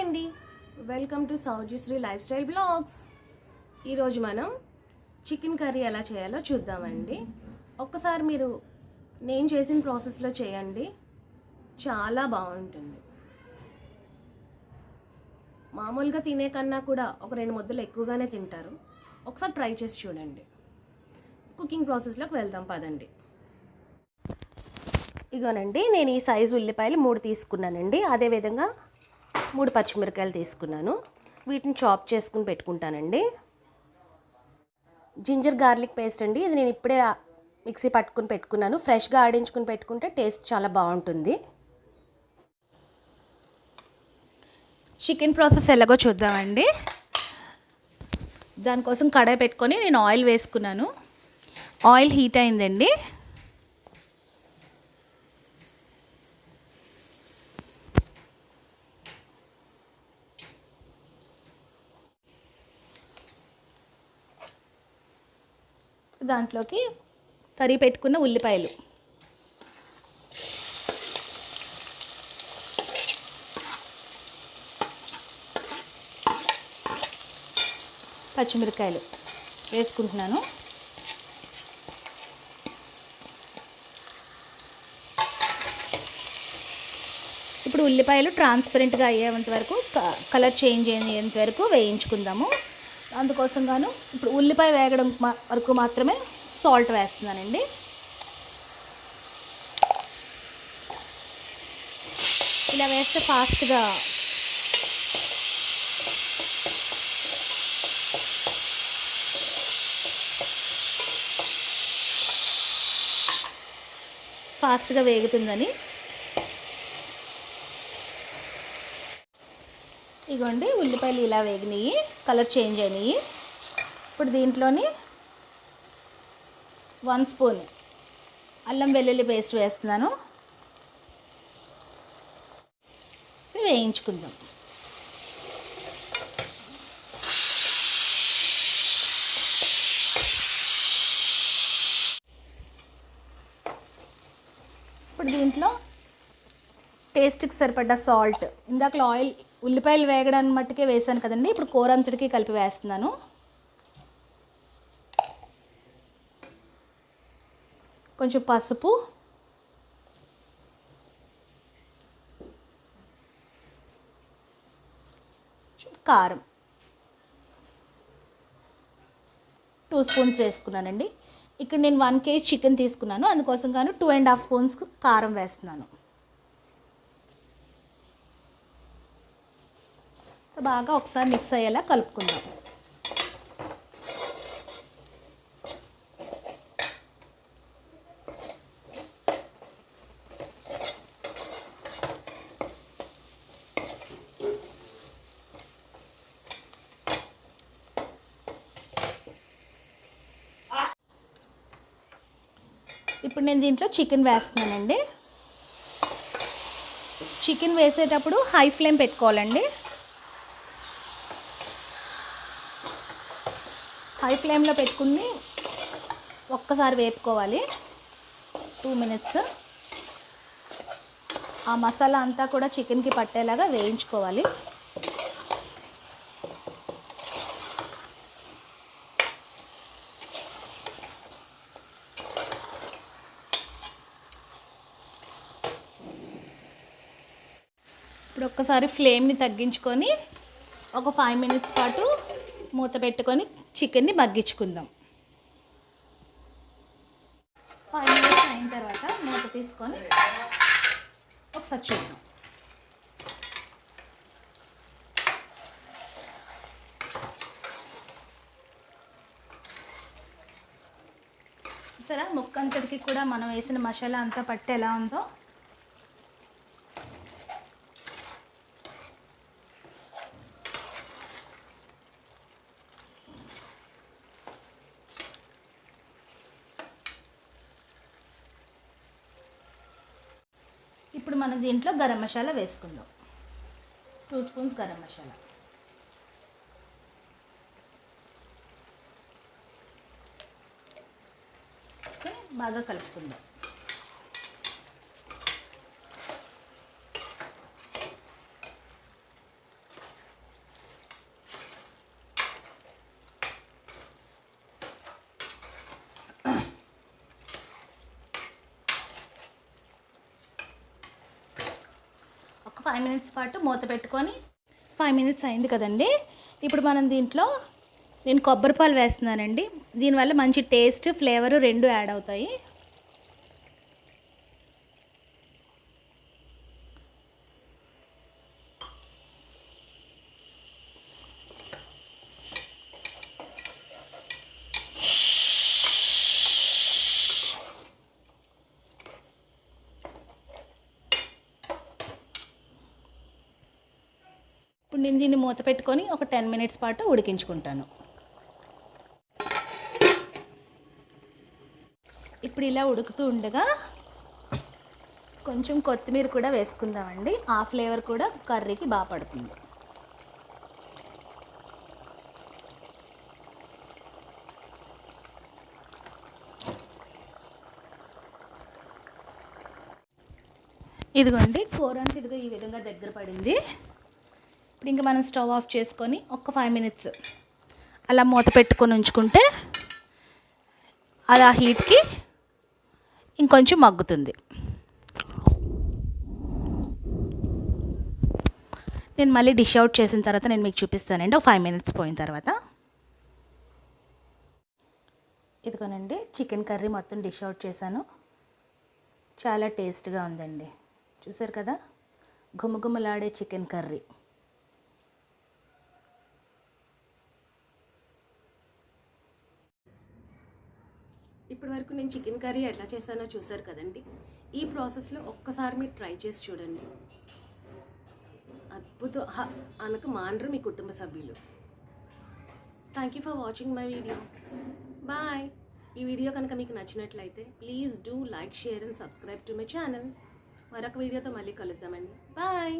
అండి. Welcome to సౌజీశ్రీ life style blogs ఈరోజు మనం చికెన్ కర్రీ ఎలా చేయాలో చూద్దామండి. ఒక్కసారి మీరు నేను చేసిన ప్రాసెస్లో చేయండి. చాలా బాగుంటుంది. మామూలుగా తినే కన్నా కూడా ఒక రెండు ముద్దలు ఎక్కువగానే తింటారు. ఒకసారి ట్రై చేసి చూడండి. కుకింగ్ ప్రాసెస్లోకి వెళ్దాం పదండి. ఇగోనండి నేను ఈ సైజు ఉల్లిపాయలు మూడు తీసుకున్నానండి. అదేవిధంగా మూడు పచ్చిమిరకాయలు తీసుకున్నాను. వీటిని చాప్ చేసుకుని పెట్టుకుంటానండి. జింజర్ గార్లిక్ పేస్ట్ అండి. ఇది నేను ఇప్పుడే మిక్సీ పట్టుకుని పెట్టుకున్నాను. ఫ్రెష్గా ఆడించుకుని పెట్టుకుంటే టేస్ట్ చాలా బాగుంటుంది. చికెన్ ప్రాసెస్ ఎలాగో చూద్దామండి. దానికోసం కడాయి పెట్టుకొని నేను ఆయిల్ వేసుకున్నాను. ఆయిల్ హీట్ అయిందండి. దాంట్లోకి తరి పెట్టుకున్న ఉల్లిపాయలు. పచ్చిమిరకాయలు వేసుకుంటున్నాను. ఇప్పుడు ఉల్లిపాయలు ట్రాన్స్పరెంట్గా అయ్యేంత వరకు క- కలర్ చేంజ్ అయ్యేంత వరకు వేయించుకుందాము. అందుకోసం గాను ఇప్పుడు ఉల్లిపాయ వేగడం వరకు మాత్రమే సాల్ట్ వేస్తున్నానండి. ఇలా వేస్తే ఫాస్ట్గా ఫాస్ట్గా వేగుతుందని ఇగోండి ఉల్లిపాయలు ఇలా వేగినాయి కలర్ చేంజ్ అయినాయి. ఇప్పుడు దీంట్లోని వన్ స్పూన్ అల్లం వెల్లుల్లి పేస్ట్ వేస్తున్నాను. వేయించుకుందాం. ఇప్పుడు దీంట్లో టేస్ట్కి సరిపడ్డ సాల్ట్ ఇందాక ఆయిల్ ఉల్లిపాయలు వేగడానికి మట్టుకే వేసాను కదండి. ఇప్పుడు కూర అంతటికి కలిపి వేస్తున్నాను. కొంచెం పసుపు. కారం. టూ స్పూన్స్ వేసుకున్నానండి. ఇక్కడ నేను వన్ కేజీ చికెన్ తీసుకున్నాను. అందుకోసం గాను టూ అండ్ హాఫ్ స్పూన్స్ కారం వేస్తున్నాను. బాగా ఒకసారి మిక్స్ అయ్యేలా కలుపుకుందాం. ఇప్పుడు నేను దీంట్లో చికెన్ వేస్తున్నానండి. చికెన్ వేసేటప్పుడు హై ఫ్లేమ్ పెట్టుకోవాలండి. హై ఫ్లేమ్లో పెట్టుకుని ఒక్కసారి వేపుకోవాలి. టూ మినిట్స్ ఆ మసాలా అంతా కూడా చికెన్కి పట్టేలాగా వేయించుకోవాలి. ఇప్పుడు ఒక్కసారి ఫ్లేమ్ని తగ్గించుకొని ఒక ఫైవ్ మినిట్స్ పాటు మూత పెట్టుకొని చికెన్ని మగ్గించుకుందాం. ఫైవ్ మినిట్స్ అయిన తర్వాత మూత తీసుకొని ఒకసారి చూద్దాం. చూసారా? ముక్క అంతటికి కూడా మనం వేసిన మసాలా అంతా పట్టి ఎలా ఉందో ఇప్పుడు మనం దీంట్లో గరం మసాలా వేసుకుందాం. Two spoons garam masala. వేసుకొని బాగా కలుపుకుందాం. ఫైవ్ మినిట్స్ పాటు మూత పెట్టుకొని ఫైవ్ మినిట్స్ అయింది కదండి. ఇప్పుడు మనం దీంట్లో నేను కొబ్బరి పాలు వేస్తున్నానండి. దీనివల్ల మంచి టేస్ట్ ఫ్లేవర్ రెండు యాడ్ అవుతాయి. ఇప్పుడు నేను దీన్ని మూత పెట్టుకొని ఒక టెన్ మినిట్స్ పాటు ఉడికించుకుంటాను. ఇప్పుడు ఇలా ఉడుకుతూ ఉండగా కొంచెం కొత్తిమీర కూడా వేసుకుందామండి. ఆ ఫ్లేవర్ కూడా కర్రీకి బాగా పడుతుంది. ఇదిగోండి కూర అంతా ఇదిగో ఈ విధంగా దగ్గర పడింది. ఇప్పుడు ఇంకా మనం స్టవ్ ఆఫ్ చేసుకొని ఒక ఫైవ్ మినిట్స్ అలా మూత పెట్టుకొని ఉంచుకుంటే అది ఆ హీట్కి ఇంకొంచెం మగ్గుతుంది. నేను మళ్ళీ డిష్ అవుట్ చేసిన తర్వాత నేను మీకు చూపిస్తానండి. ఒక ఫైవ్ మినిట్స్ పోయిన తర్వాత. ఇదిగోనండి చికెన్ కర్రీ మొత్తం డిష్ అవుట్ చేశాను. చాలా టేస్ట్గా ఉందండి. చూసారు కదా? గుమగుమలాడే చికెన్ కర్రీ ఇప్పటి వరకు నేను చికెన్ కర్రీ ఎట్లా చేశానో చూసారు కదండి. ఈ ప్రాసెస్లో ఒక్కసారి మీరు ట్రై చేసి చూడండి. అద్భుతం. అనక మానరు మీ కుటుంబ సభ్యులు. Thank you for watching my video bye ఈ వీడియో కనుక మీకు నచ్చినట్లయితే please do like share and subscribe to my channel మరొక వీడియోతో మళ్ళీ కలుద్దామండి. బాయ్